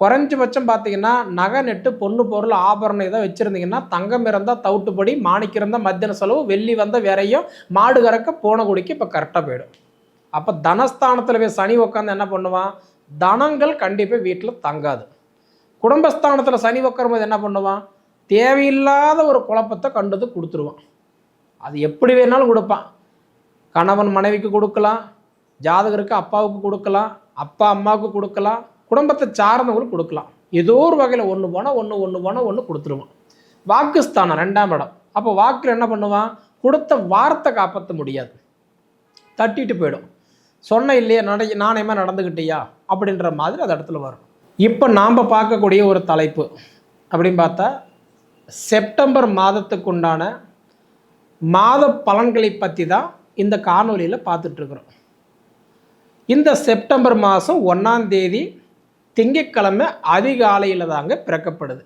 குறைஞ்சபட்சம் பார்த்தீங்கன்னா நகை நெட்டு பொண்ணு பொருள் ஆபரணம் இதை வச்சுருந்தீங்கன்னா தங்கம் இருந்தால் தவிட்டுப்படி மாணிக்க இருந்தால் மத்தியான செலவு வெள்ளி வந்த வேறையும் மாடு கறக்க போன குடிக்கு இப்போ கரெக்டாக போயிடும். அப்போ தனஸ்தானத்தில் போய் சனி உட்காந்து என்ன பண்ணுவான்? தனங்கள் கண்டிப்பாக வீட்டில் தங்காது. குடும்பஸ்தானத்தில் சனி உட்காரும்போது என்ன பண்ணுவான்? தேவையில்லாத ஒரு குழப்பத்தை கண்டது கொடுத்துருவான். அது எப்படி வேணாலும் கொடுப்பான். கணவன் மனைவிக்கு கொடுக்கலாம் ஜாதகருக்கு அப்பாவுக்கு கொடுக்கலாம் அப்பா அம்மாவுக்கு கொடுக்கலாம் குடும்பத்தை சார்ந்தவங்களுக்கு கொடுக்கலாம். ஏதோ ஒரு வகையில் ஒன்று போனால் ஒன்று ஒன்று போனால் ஒன்று கொடுத்துருவான். வாக்குஸ்தானம் ரெண்டாம் இடம். அப்போ வாக்கில் என்ன பண்ணுவான்? கொடுத்த வார்த்தை காப்பாற்ற முடியாது. தட்டிட்டு போயிடும். சொன்ன இல்லையா நட நாணயமாக நடந்துக்கிட்டியா அப்படின்ற மாதிரி அது இடத்துல வரும். இப்போ நாம் பார்க்கக்கூடிய ஒரு தலைப்பு. அப்படின்னு பார்த்தா செப்டம்பர் மாதத்துக்கு உண்டான மாத பலன்களை பற்றி தான் இந்த காணொலியில் பார்த்துட்ருக்குறோம் இந்த செப்டம்பர் மாதம் ஒன்றாம் தேதி திங்கட்கிழமை அதிகாலையில் தாங்க பிறக்கப்படுது.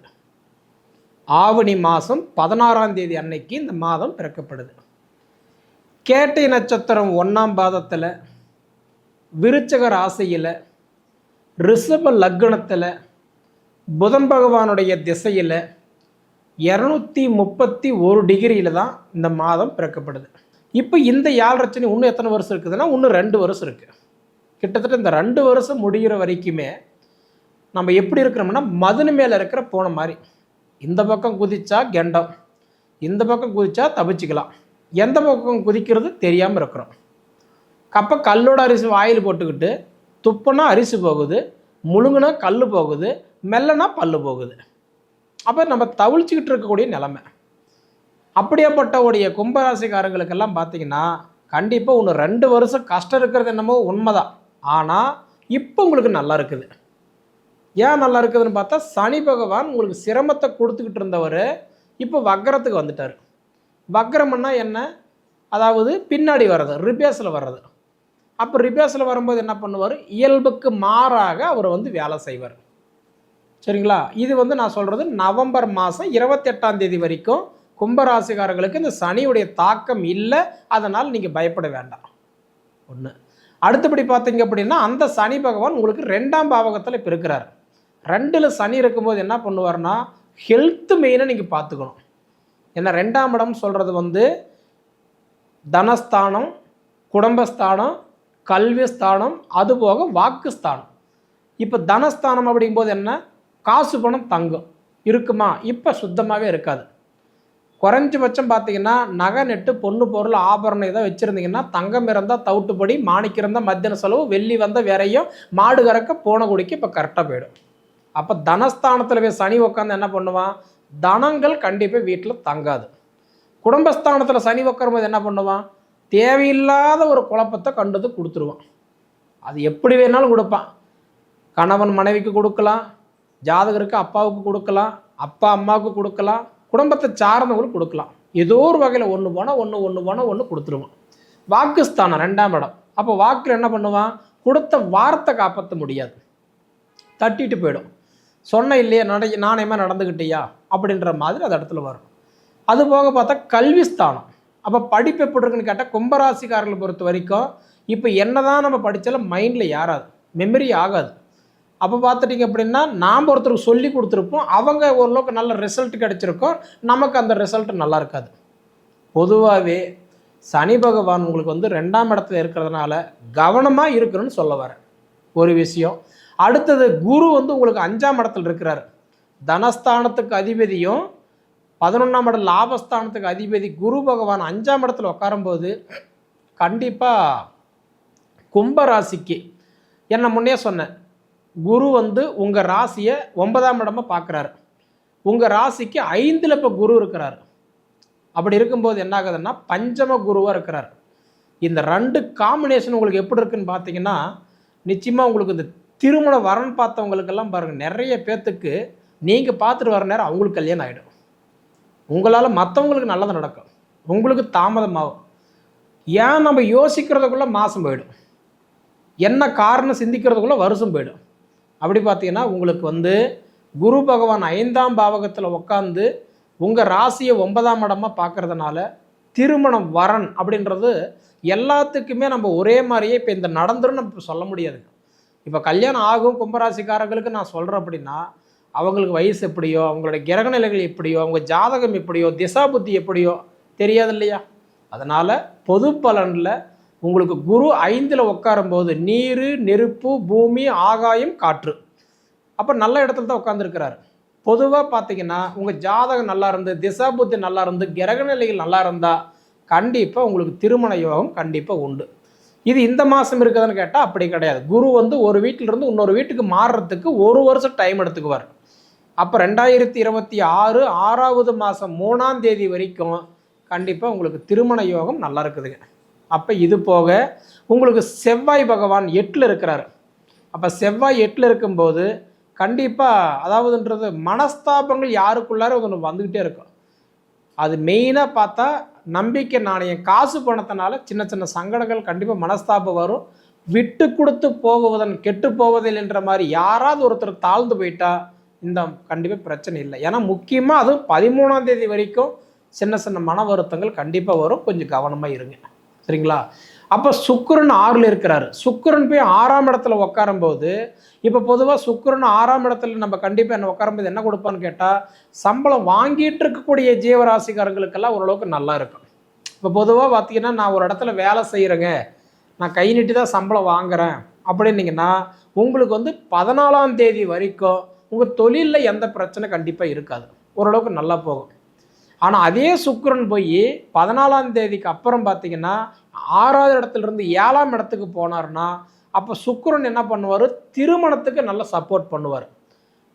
ஆவணி மாதம் பதினாறாம் தேதி அன்னைக்கு இந்த மாதம் பிறக்கப்படுது. கேட்டை நட்சத்திரம் ஒன்றாம் பாதத்தில் விருச்சக ராசியில் ரிஷப லக்னத்தில் புதன் பகவானுடைய திசையில் இரநூத்தி முப்பத்தி ஒரு டிகிரியில் தான் இந்த மாதம் பிறக்கப்படுது. இப்போ இந்த யாழ் ரச்சனை இன்னும் எத்தனை வருஷம் இருக்குதுன்னா இன்னும் ரெண்டு வருஷம் இருக்குது கிட்டத்தட்ட இந்த ரெண்டு வருஷம் முடிகிற வரைக்குமே நம்ம எப்படி இருக்கிறோம்னா மதுனு மேலே இருக்கிற போன மாதிரி. இந்த பக்கம் குதிச்சா கெண்டம். இந்த பக்கம் குதிச்சா தப்பிச்சுக்கலாம். எந்த பக்கம் குதிக்கிறது தெரியாமல் இருக்கிறோம். கப்ப கல்லோட அரிசி வாயில் போட்டுக்கிட்டு துப்புனா அரிசி போகுது முழுங்குனா கல் போகுது மெல்லனா பல்லு போகுது. அப்போ நம்ம தவிழ்ச்சிக்கிட்டு இருக்கக்கூடிய நிலமை. அப்படியேப்பட்டவுடைய கும்பராசிக்காரங்களுக்கெல்லாம் பார்த்தீங்கன்னா கண்டிப்பாக ஒன்று ரெண்டு வருஷம் கஷ்டம் இருக்கிறது என்னமோ உண்மைதான். ஆனால் இப்போ உங்களுக்கு நல்லா இருக்குது. ஏன் நல்லா இருக்குதுன்னு பார்த்தா சனி பகவான் உங்களுக்கு சிரமத்தை கொடுத்துக்கிட்டு இருந்தவர் இப்போ வக்கரத்துக்கு வந்துட்டார். வக்கரம்னா என்ன? அதாவது பின்னாடி வர்றது ரிபேஸில் வர்றது. அப்போ ரிபேஸில் வரும்போது என்ன பண்ணுவார்? இயல்புக்கு மாறாக அவர் வந்து வேலை செய்வார். சரிங்களா? இது வந்து நான் சொல்கிறது நவம்பர் மாதம் இருபத்தெட்டாம் தேதி வரைக்கும் கும்பராசிக்காரர்களுக்கு இந்த சனியுடைய தாக்கம் இல்லை அதனால் நீங்கள் பயப்பட வேண்டாம். ஒன்று அடுத்தபடி பார்த்தீங்க அப்படின்னா அந்த சனி பகவான் உங்களுக்கு ரெண்டாம் பாவகத்தில் இப்போ இருக்கிறார் ரெண்டில் சனி இருக்கும்போது என்ன பண்ணுவார்னா ஹெல்த்து மெயினை நீங்கள் பார்த்துக்கணும். ஏன்னா ரெண்டாம் இடம் சொல்கிறது வந்து தனஸ்தானம் குடும்பஸ்தானம் கல்வி ஸ்தானம் அதுபோக வாக்குஸ்தானம். இப்போ தனஸ்தானம் அப்படிங்கும்போது என்ன? காசு பணம் தங்கும். இருக்குமா? இப்போ சுத்தமாகவே இருக்காது. குறைஞ்சபட்சம் பார்த்தீங்கன்னா நகை நெட்டு பொண்ணு பொருள் ஆபரணம் ஏதோ வச்சுருந்தீங்கன்னா தங்கம் இருந்தால் தவிட்டுப்படி மாணிக்கம் இருந்தால் மத்தியான செலவு வெள்ளி வந்த விரையும் மாடு கறக்க போன குடிக்கு இப்போ கரெக்டாக போயிடும். அப்போ தனஸ்தானத்தில் போய் சனி உட்காந்து என்ன பண்ணுவான்? தனங்கள் கண்டிப்பாக வீட்டில் தங்காது. குடும்பஸ்தானத்தில் சனி உட்காரும்போது என்ன பண்ணுவான்? தேவையில்லாத ஒரு குழப்பத்தை கண்டது கொடுத்துருவான். அது எப்படி வேணாலும் கொடுப்பான். கணவன் மனைவிக்கு கொடுக்கலாம் ஜாதகருக்கு அப்பாவுக்கு கொடுக்கலாம் அப்பா அம்மாவுக்கு கொடுக்கலாம் குடும்பத்தை சார்ந்தவங்களுக்கு கொடுக்கலாம். ஏதோ ஒரு வகையில் ஒன்று போனால் ஒன்று ஒன்று போனால் ஒன்று கொடுத்துருவான். வாக்குஸ்தானம் ரெண்டாம் இடம். அப்போ வாக்கில் என்ன பண்ணுவான்? கொடுத்த வார்த்தை காப்பாற்ற முடியாது. தட்டிட்டு போயிடும். சொன்ன இல்லையா நட நாணயமாக நடந்துக்கிட்டியா அப்படின்ற மாதிரி அது இடத்துல வரும். அது போக பார்த்தா கல்வி ஸ்தானம். அப்போ படிப்பு எப்படி இருக்குன்னு கேட்டால் கும்பராசிக்காரர்களை பொறுத்த வரைக்கும் இப்போ என்னதான் நம்ம படித்தாலும் மைண்டில் யாராது மெமரி ஆகாது. அப்போ பார்த்துட்டிங்க அப்படின்னா நாம் ஒருத்தருக்கு சொல்லி கொடுத்துருப்போம். அவங்க ஓரளவுக்கு நல்ல ரிசல்ட் கிடச்சிருக்கோம் நமக்கு அந்த ரிசல்ட் நல்லா இருக்காது. பொதுவாகவே சனி பகவான் உங்களுக்கு வந்து ரெண்டாம் இடத்துல இருக்கிறதுனால கவனமாக இருக்கணும்னு சொல்ல வரேன். ஒரு விஷயம் அடுத்தது குரு வந்து உங்களுக்கு அஞ்சாம் இடத்துல இருக்கிறார். தனஸ்தானத்துக்கு அதிபதியும் பதினொன்றாம் இடம் லாபஸ்தானத்துக்கு அதிபதி குரு பகவான் அஞ்சாம் இடத்துல உட்காரும்போது கண்டிப்பாக கும்பராசிக்கு என்ன முன்னே சொன்னேன் குரு வந்து உங்கள் ராசியை ஒன்பதாம் இடமாக பார்க்குறாரு. உங்கள் ராசிக்கு ஐந்தில் இப்போ குரு இருக்கிறார். அப்படி இருக்கும்போது என்ன ஆகுதுன்னா பஞ்சம குருவாக இருக்கிறார். இந்த ரெண்டு காம்பினேஷன் உங்களுக்கு எப்படி இருக்குன்னு பார்த்தீங்கன்னா நிச்சயமாக உங்களுக்கு இந்த திருமண வரன் பார்த்தவங்களுக்கெல்லாம் பாருங்கள் நிறைய பேர்த்துக்கு நீங்கள் பார்த்துட்டு வர நேரம் அவங்களுக்கு கல்யாணம் ஆகிடும் உங்களால் மற்றவங்களுக்கு நல்லது நடக்கும். உங்களுக்கு தாமதமாகும் ஏன் நம்ம யோசிக்கிறதுக்குள்ளே மாதம் போயிடும். என்ன காரணம் சிந்திக்கிறதுக்குள்ளே வருஷம் போயிடும். அப்படி பார்த்தீங்கன்னா உங்களுக்கு வந்து குரு பகவான் ஐந்தாம் பாவகத்தில் உட்காந்து உங்கள் ராசியை ஒன்பதாம் இடமாக பார்க்கறதுனால திருமணம் வரன் அப்படின்றது எல்லாத்துக்குமே நம்ம ஒரே மாதிரியே இப்போ இந்த நடந்துரும் நம்ம சொல்ல முடியாது இப்போ கல்யாணம் ஆகும் கும்பராசிக்காரங்களுக்கு நான் சொல்கிறேன் அப்படின்னா அவங்களுக்கு வயசு எப்படியோ அவங்களுடைய கிரக நிலைகள் எப்படியோ அவங்க ஜாதகம் எப்படியோ திசா புத்தி எப்படியோ தெரியாது இல்லையா? அதனால் பொது பலனில் உங்களுக்கு குரு ஐந்தில் உட்காரும்போது நீர் நெருப்பு பூமி ஆகாயம் காற்று. அப்போ நல்ல இடத்துல தான் உட்காந்துருக்கிறாரு பொதுவாக பார்த்தீங்கன்னா உங்கள் ஜாதகம் நல்லா இருந்து திசா புத்தி நல்லா இருந்து கிரக நிலைகள் நல்லா இருந்தால் கண்டிப்பாக உங்களுக்கு திருமண யோகம் கண்டிப்பாக உண்டு. இது இந்த மாதம் இருக்குதுன்னு கேட்டால் அப்படி கிடையாது. குரு வந்து ஒரு வீட்டிலிருந்து இன்னொரு வீட்டுக்கு மாறுறதுக்கு ஒரு வருஷம் டைம் எடுத்துக்குவார். அப்போ ரெண்டாயிரத்தி இருபத்தி ஆறு ஆறாவது மாதம் மூணாம் தேதி வரைக்கும் கண்டிப்பாக உங்களுக்கு திருமண யோகம் நல்லா இருக்குதுங்க. அப்போ இது போக உங்களுக்கு செவ்வாய் பகவான் எட்டில் இருக்கிறாரு. அப்போ செவ்வாய் எட்டில் இருக்கும்போது கண்டிப்பாக அதாவதுன்றது மனஸ்தாபங்கள் யாருக்குள்ளார ஒன்று வந்துக்கிட்டே இருக்கும். அது மெயினாக பார்த்தா நம்பிக்கை நாணயம். காசு பணத்தினால சின்ன சின்ன சங்கடங்கள் கண்டிப்பாக மனஸ்தாபம் வரும். விட்டு கொடுத்து போகுவதன் கெட்டு போவதில் என்ற மாதிரி யாராவது ஒருத்தர் தாழ்ந்து போயிட்டா இந்த கண்டிப்பாக பிரச்சனை இல்லை. ஏன்னா முக்கியமாக அதுவும் பதிமூணாம் தேதி வரைக்கும் சின்ன சின்ன மன வருத்தங்கள் கண்டிப்பாக வரும். கொஞ்சம் கவனமாக இருங்க. சரிங்களா? அப்போ சுக்கரன் ஆறில் இருக்கிறாரு. சுக்கரன் போய் ஆறாம் இடத்துல உட்காரும்போது இப்போ பொதுவாக சுக்கரன் ஆறாம் இடத்துல நம்ம கண்டிப்பாக என்ன உட்காரும்போது என்ன கொடுப்பான்னு கேட்டால் சம்பளம் வாங்கிட்டு இருக்கக்கூடிய ஜீவராசிக்காரங்களுக்கெல்லாம் ஓரளவுக்கு நல்லா இருக்கும். இப்போ பொதுவாக பார்த்தீங்கன்னா நான் ஒரு இடத்துல வேலை செய்கிறேங்க நான் கை நீட்டி தான் சம்பளம் வாங்குறேன். அப்படின்னீங்கன்னா உங்களுக்கு வந்து பதினாலாம் தேதி வரைக்கும் உங்கள் தொழிலில் எந்த பிரச்சனை கண்டிப்பாக இருக்காது. ஓரளவுக்கு நல்லா போகும். ஆனால் அதே சுக்கரன் போய் பதினாலாம் தேதிக்கு அப்புறம் பார்த்தீங்கன்னா ஆறாவது இடத்துல இருந்து ஏழாம் இடத்துக்கு போனார்னா அப்போ சுக்கரன் என்ன பண்ணுவார்? திருமணத்துக்கு நல்லா சப்போர்ட் பண்ணுவார்.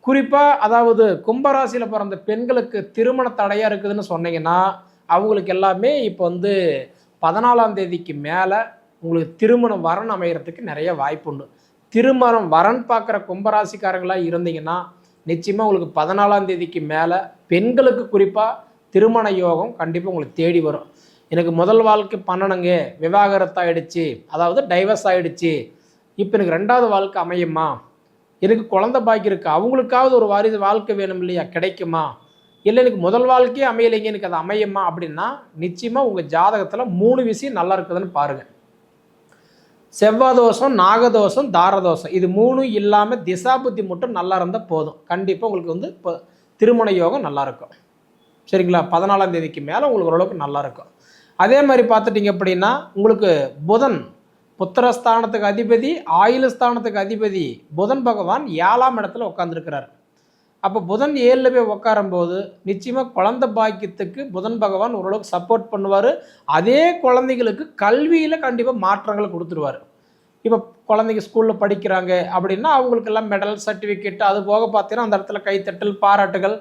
குறிப்பாக அதாவது கும்பராசியில் பிறந்த பெண்களுக்கு திருமண தடையாக இருக்குதுன்னு சொன்னீங்கன்னா அவங்களுக்கு எல்லாமே இப்போ வந்து பதினாலாம் தேதிக்கு மேலே உங்களுக்கு திருமணம் வரன் அமைகிறதுக்கு நிறைய வாய்ப்பு உண்டு. திருமணம் வரன் பார்க்குற கும்பராசிக்காரங்களாக இருந்தீங்கன்னா நிச்சயமாக உங்களுக்கு பதினாலாம் தேதிக்கு மேலே பெண்களுக்கு குறிப்பாக திருமண யோகம் கண்டிப்பாக உங்களுக்கு தேடி வரும். எனக்கு முதல் வாழ்க்கை பண்ணணுங்க விவாகரத்தாயிடுச்சு அதாவது டைவர்ஸ் ஆகிடுச்சு இப்போ எனக்கு ரெண்டாவது வாழ்க்கை அமையுமா? எனக்கு குழந்தை பாக்கி இருக்கு. அவங்களுக்காவது ஒரு வாரிசு வாழ்க்கை வேணும் இல்லையா? கிடைக்குமா? இல்லை எனக்கு முதல் வாழ்க்கையே அமையலைங்க. எனக்கு அது அமையுமா? அப்படின்னா நிச்சயமாக உங்கள் ஜாதகத்தில் மூணு விஷயம் நல்லா இருக்குதுன்னு பாருங்கள் செவ்வாய் தோஷம் நாகதோஷம் தாரதோஷம். இது மூணும் இல்லாமல் திசா புத்தி மட்டும் நல்லா இருந்தால் போதும். கண்டிப்பாக உங்களுக்கு வந்து இப்போ திருமண யோகம் நல்லாயிருக்கும் சரிங்களா? பதினாலாம் தேதிக்கு மேலே உங்களுக்கு ஓரளவுக்கு நல்லா இருக்கும். அதே மாதிரி பார்த்துட்டிங்க அப்படின்னா உங்களுக்கு புதன் புத்திரஸ்தானத்துக்கு அதிபதி ஆயுள் ஸ்தானத்துக்கு அதிபதி புதன் பகவான் ஏழாம் இடத்துல உட்காந்துருக்கிறார் அப்போ புதன் ஏழில் போய் உட்காரும்போது நிச்சயமாக குழந்த பாக்கியத்துக்கு புதன் பகவான் ஓரளவுக்கு சப்போர்ட் பண்ணுவார். அதே குழந்தைகளுக்கு கல்வியில் கண்டிப்பாக மாற்றங்களை கொடுத்துருவார். இப்போ குழந்தைங்க ஸ்கூலில் படிக்கிறாங்க அப்படின்னா அவங்களுக்கெல்லாம் மெடல் சர்டிஃபிகேட் அது போக பார்த்தீங்கன்னா அந்த இடத்துல கைத்தட்டல் பாராட்டுகள்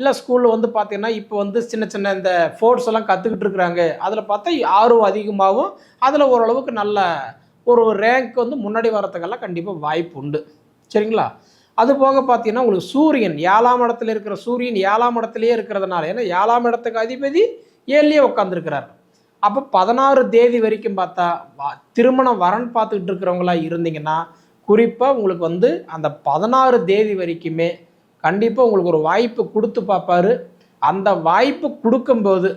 இல்லை ஸ்கூலில் வந்து பார்த்தீங்கன்னா இப்போ வந்து சின்ன சின்ன இந்த ஃபோர்ட்ஸ் எல்லாம் கற்றுக்கிட்டு இருக்கிறாங்க. அதில் பார்த்தா ஆர்வம் அதிகமாகும் அதில் ஓரளவுக்கு நல்ல ஒரு ரேங்க் வந்து முன்னாடி வரத்துக்கெல்லாம் கண்டிப்பாக வாய்ப்பு உண்டு. சரிங்களா? அது போக பார்த்தீங்கன்னா உங்களுக்கு சூரியன் ஏழாம் இடத்துல இருக்கிற சூரியன் ஏழாம் இடத்துலையே இருக்கிறதுனால ஏன்னா ஏழாம் இடத்துக்கு அதிபதி ஏழுலேயே உட்காந்துருக்கிறார் அப்போ பதினாறு தேதி வரைக்கும் பார்த்தா திருமணம் வரன் பார்த்துக்கிட்டு இருக்கிறவங்களா இருந்தீங்கன்னா குறிப்பாக உங்களுக்கு வந்து அந்த பதினாறு தேதி வரைக்குமே கண்டிப்பாக உங்களுக்கு ஒரு வாய்ப்பு கொடுத்து பார்ப்பாரு. அந்த வாய்ப்பு கொடுக்கும்போது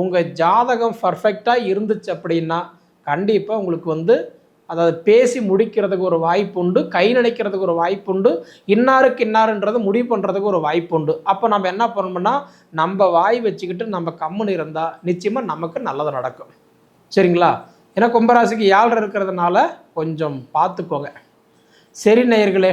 உங்கள் ஜாதகம் பர்ஃபெக்டாக இருந்துச்சு அப்படின்னா கண்டிப்பாக உங்களுக்கு வந்து அதாவது பேசி முடிக்கிறதுக்கு ஒரு வாய்ப்பு உண்டு கை நினைக்கிறதுக்கு ஒரு வாய்ப்பு உண்டு இன்னாருக்கு இன்னாருன்றது முடிவு பண்ணுறதுக்கு ஒரு வாய்ப்பு உண்டு. அப்போ நம்ம என்ன பண்ணணும்னா நம்ம வாய் வச்சுக்கிட்டு நம்ம கம்முன்னு இருந்தால் நிச்சயமாக நமக்கு நல்லது நடக்கும். சரிங்களா? ஏன்னா கும்பராசிக்கு ஏழரை இருக்கிறதுனால கொஞ்சம் பார்த்துக்கோங்க. சரி நேயர்களே